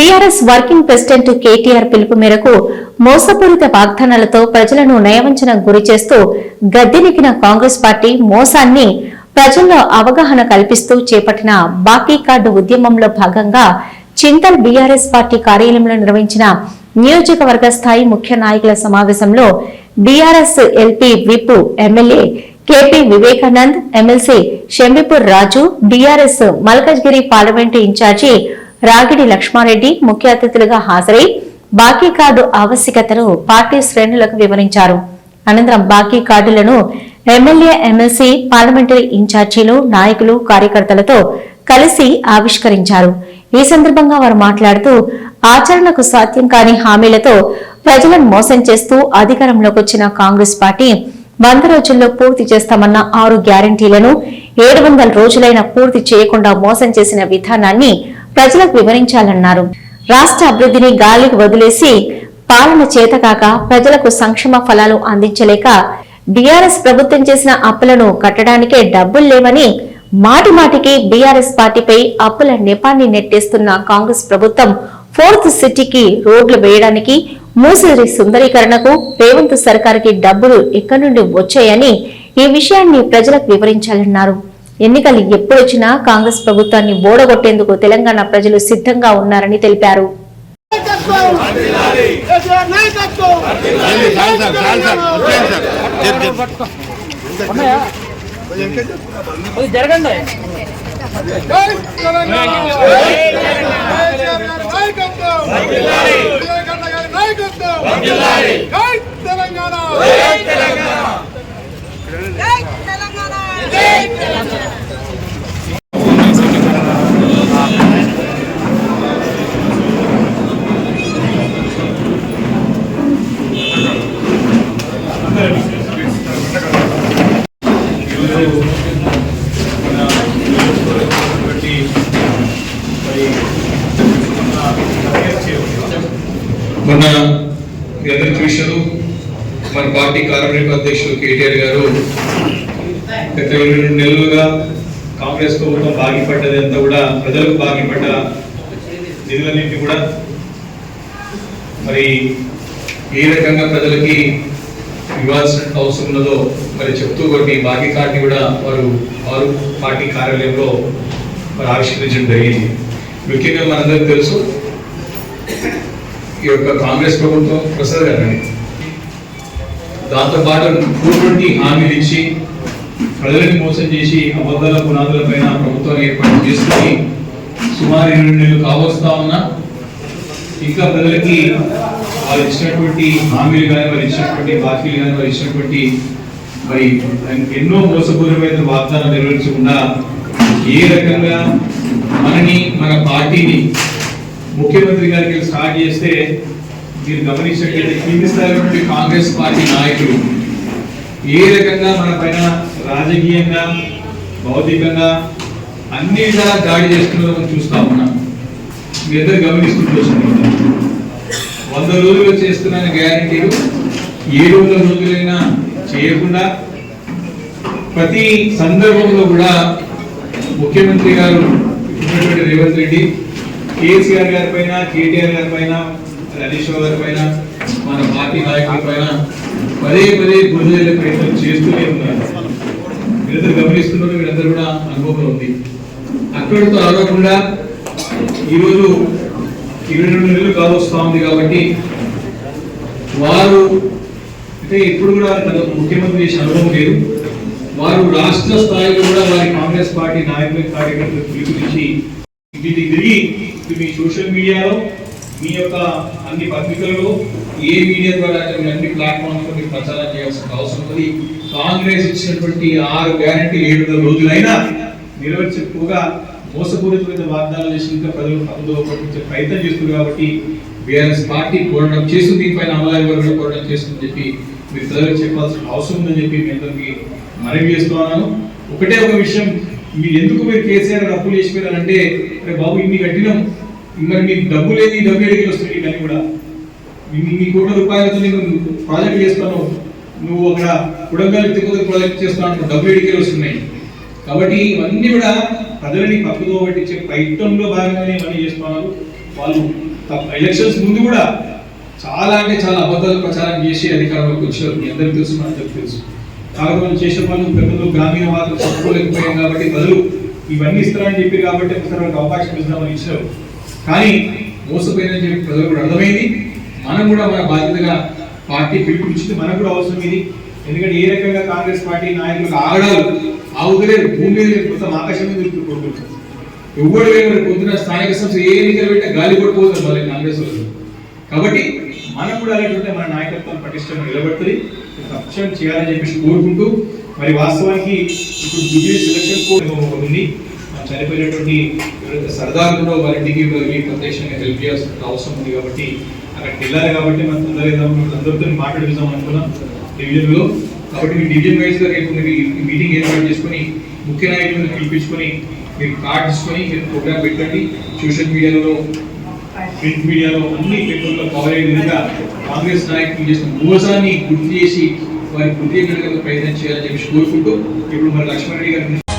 BRS working president KTR పిలుపు మేరకు మోసపూరిత వాగ్దానాలతో ప్రజలను నయవంచన గురి చేస్తూ గద్దెనెక్కిన కాంగ్రెస్ పార్టీ మోసాన్ని ప్రజల్లో అవగాహన కల్పిస్తూ చేపట్టిన బాకీ కార్డు ఉద్యమంలో భాగంగా చింతల్ బీఆర్ఎస్ పార్టీ కార్యాలయంలో నిర్వహించిన నియోజకవర్గ స్థాయి ముఖ్య నాయకుల సమావేశంలో BRS LP whip MLA KP Vivekanand MLC Shambipur Raju BRS Malkajgiri parliament incharge Ragidi Lakshmareddy ముఖ్య అతిథులుగా హాజరై బాకీ కార్డు ఆవశ్యకతను పార్టీ శ్రేణులకు వివరించారు. అనంతరం బాకీ కార్డులను ఎమ్మెల్యే ఎమ్మెల్సీ పార్లమెంటరీ ఇన్ఛార్జీలు నాయకులు కార్యకర్తలతో కలిసి ఆవిష్కరించారు. ఈ సందర్భంగా వారు మాట్లాడుతూ ఆచరణకు సాధ్యం కాని హామీలతో ప్రజలను మోసం చేస్తూ అధికారంలోకి వచ్చిన కాంగ్రెస్ పార్టీ వంద రోజుల్లో పూర్తి చేస్తామన్న ఆరు గ్యారంటీలను ఏడు వందల రోజులైన పూర్తి చేయకుండా మోసం చేసిన విధానాన్ని ప్రజలకు వివరించాలన్నారు. రాష్ట్ర అభివృద్ధిని గాలికి వదిలేసి పాలన చేతకాక ప్రజలకు సంక్షేమ ఫలాలు అందించలేక బీఆర్ఎస్ ప్రభుత్వం చేసిన అప్పులను కట్టడానికే డబ్బులు లేవని మాటి మాటికి బీఆర్ఎస్ పార్టీపై అప్పుల నెపాన్ని నెట్టేస్తున్న కాంగ్రెస్ ప్రభుత్వం ఫోర్త్ సిటీకి రోడ్లు వేయడానికి మూసేరి సుందరీకరణకు రేవంత్ సర్కార్కి డబ్బులు ఎక్కడి నుండి వచ్చాయని ఈ విషయాన్ని ప్రజలకు వివరించాలన్నారు. ఎన్నికలు ఎప్పుడొచ్చినా కాంగ్రెస్ ప్రభుత్వాన్ని ఓడగొట్టేందుకు తెలంగాణ ప్రజలు సిద్ధంగా ఉన్నారని తెలిపారు తెలంగాణ మన నియోజకవర్గమైనటువంటి మొన్న మీ చూశారు మన పార్టీ కార్పొరేట్ అధ్యక్షుడు కేటీఆర్ గారు గత ఇరవై రెండు నెలలుగా కాంగ్రెస్ ప్రభుత్వం బాగిపడ్డది అంతా కూడా ప్రజలకు బాగిపడ్డ నిధులన్నింటినీ కూడా మరి ఏ రకంగా ప్రజలకి ఇవ్వాల్సిన అవసరం ఉన్నదో మరి చెప్తూ కొన్ని బాకీ కార్డుని కూడా వారు వారు పార్టీ కార్యాలయంలో మరి ఆవిష్కరించడం జరిగింది. ముఖ్యంగా మనందరికీ తెలుసు ఈ యొక్క కాంగ్రెస్ ప్రభుత్వం ప్రసాద్ గారండి దాంతోపాటు పూర్వంటి హామీలు ఇచ్చి ప్రజలను మోసం చేసి అబద్ధాల పునాదులపైన ప్రభుత్వాన్ని ఏర్పాటు చేసుకుని సుమారు ఇరవై నెలలు కావస్తా ఉన్నా ఇంకా ప్రజలకి వాళ్ళు ఇచ్చినటువంటి హామీలు కానీ వారు ఇచ్చినటువంటి బాకీలు కానీ వారు ఇచ్చినటువంటి మరి ఎన్నో మోసపూర్వమైన వాగ్దానాలు నెరవేర్చకుండా ఏ రకంగా మనని మన పార్టీని ముఖ్యమంత్రి గారికి స్టార్ట్ చేస్తే మీరు గమనించినట్లయితే కింది స్థాయి కాంగ్రెస్ పార్టీ నాయకులు ఏ రకంగా మన పైన రాజకీయంగా భౌతికంగా అన్ని విధాలా దాడి చేస్తున్నారో మనం చూస్తా ఉన్నాం. మీ అందరు గమనిస్తుండొచ్చు వంద రోజులు చేస్తున్న గ్యారంటీలు ఏడు వందల రోజులైనా చేయకుండా ప్రతి సందర్భంలో కూడా ముఖ్యమంత్రి గారు ఉన్నటువంటి రేవంత్ రెడ్డి కేసీఆర్ గారి పైన కేటీఆర్ గారి పైన హరీష్ గారి పైన మన పార్టీ నాయకుల పైన పదే పదే గురిజల్లే ప్రయత్నం చేస్తూనే ఉన్నారు. మీరందరూ గమనిస్తున్నారు మీరందరూ కూడా అనుభవం ఉంది. అక్కడితో ఆగకుండా ఈరోజు ఇవి రెండు నెలలు కావస్తా ఉంది కాబట్టి వారు అంటే ఇప్పుడు కూడా నాకు ముఖ్యమంత్రి చేసిన అనుభవం లేదు. వారు రాష్ట్ర స్థాయిలో కూడా వారి కాంగ్రెస్ పార్టీ నాయకులు కార్యకర్తలు పిలుపునిచ్చి వీటికి తిరిగి మీ సోషల్ మీడియాలో మీ యొక్క అన్ని పత్రికలలో ఏ మీడియా ద్వారా మీ అన్ని ప్లాట్ఫామ్స్లో మీరు ప్రచారం చేయాల్సిన అవసరం ఉంది. కాంగ్రెస్ ఇచ్చినటువంటి ఆరు గ్యారంటీ ఏడు రోజులైనా నెరవేర్చకపోగా మోసపూరితమైన వాగ్దానాలు చేసి ఇంకా ప్రజలు తప్పుదో పట్టించే ప్రయత్నం చేస్తున్నారు కాబట్టి బీఆర్ఎస్ పార్టీ పోరాటం చేస్తుంది దీనిపైన అమలాయి వర్గంలో పోరాటం చేస్తుందని చెప్పి మీరు ప్రజలకు చెప్పాల్సిన అవసరం ఉందని చెప్పి మీ అందరికీ మనవి చేస్తున్నాను ఒకటే ఒక విషయం మీరు ఎందుకు మీరు కేసీఆర్ అప్పులు చేసిపోయారంటే అరే బాబు ఇన్ని కట్టినాం. మరి మీకు డబ్బు లేదు డబ్బు ఎడికి వస్తుంది కానీ కూడా. ఇన్ని కోట్ల రూపాయలతో నేను ప్రాజెక్ట్ చేస్తాను. నువ్వు అక్కడ కుడంగా తిరుపతి ప్రాజెక్ట్ చేస్తాను డబ్బు ఎడికి వస్తున్నాయి. కాబట్టి ఇవన్నీ కూడా ప్రజలని పక్కదో పట్టించే ప్రయత్నంలో భాగంగానే ఇవన్నీ చేస్తున్నారు. వాళ్ళు ఎలక్షన్స్ ముందు కూడా చాలా అంటే చాలా అబద్ధాలు ప్రచారం చేసి అధికారంలోకి వచ్చారు. మీ అందరికీ తెలుసు మనందరికీ తెలుసు. కాకపోతే వాళ్ళు చేసే వాళ్ళు పెద్దలు గ్రామీణ వార్తలు చెప్పుకోలేకపోయాం కాబట్టి బదులు ఇవన్నీ ఇస్తారని చెప్పి కాబట్టి ఒకసారి వాళ్ళకి అవకాశం ఇస్తామని ఇచ్చారు. కానీ మోసపోయిందని చెప్పి ప్రజలు కూడా అర్థమైంది. మనం కూడా మన బాధ్యతగా పార్టీ పిలుపునిచ్చింది మనకు కూడా అవసరం ఇది ఎందుకంటే ఏ రకంగా కాంగ్రెస్ పార్టీ నాయకులకు ఆగడాలు ఆగుదలేదు భూమి మీద లేదు, మొత్తం ఆకాశం మీద ఇప్పుడు కొడుకుంటారు ఎవరు లేరు పొద్దున స్థానిక సంస్థ ఏ ఎన్నికలు పెట్టినా గాలి పడిపోతుంది మళ్ళీ కాంగ్రెస్ వాళ్ళు. కాబట్టి మనం కూడా అలాంటి మన నాయకత్వం పటిష్టంగా నిలబడుతుంది తక్షణం చేయాలని చెప్పేసి కోరుకుంటూ మరి వాస్తవానికి ఇప్పుడు జూబ్లీ సెలక్షన్ కోడ్ ఉంది. చనిపోయినటువంటి ఎవరైతే సర్దార్ కూడా వారి ఇంటికి వెళ్ళి ప్రత్యక్షంగా హెల్ప్ చేయాల్సిన అవసరం ఉంది కాబట్టి అక్కడికి వెళ్ళాలి కాబట్టి మనం తొందరగా అందరితో మాట్లాడిద్దాం అనుకున్నాం. డివిజన్ కాబట్టి మీ డివిజన్ వైజ్గా రేపు మీరు ఈ మీటింగ్ ఏర్పాటు చేసుకొని ముఖ్య నాయకులను పిలిపించుకొని మీరు కార్డ్ తీసుకొని మీరు ప్రోగ్రామ్ పెట్టండి. సోషల్ మీడియాలో ప్రింట్ మీడియాలో అన్ని పేపర్లో కవర్ అయ్యే విధంగా కాంగ్రెస్ నాయకులు చేసిన మోసాన్ని గుర్తు చేసి వారి గుర్తు ప్రయత్నం చేయాలని చెప్పి కోరుకుంటూ ఇప్పుడు మరి లక్ష్మణ్ రెడ్డి గారి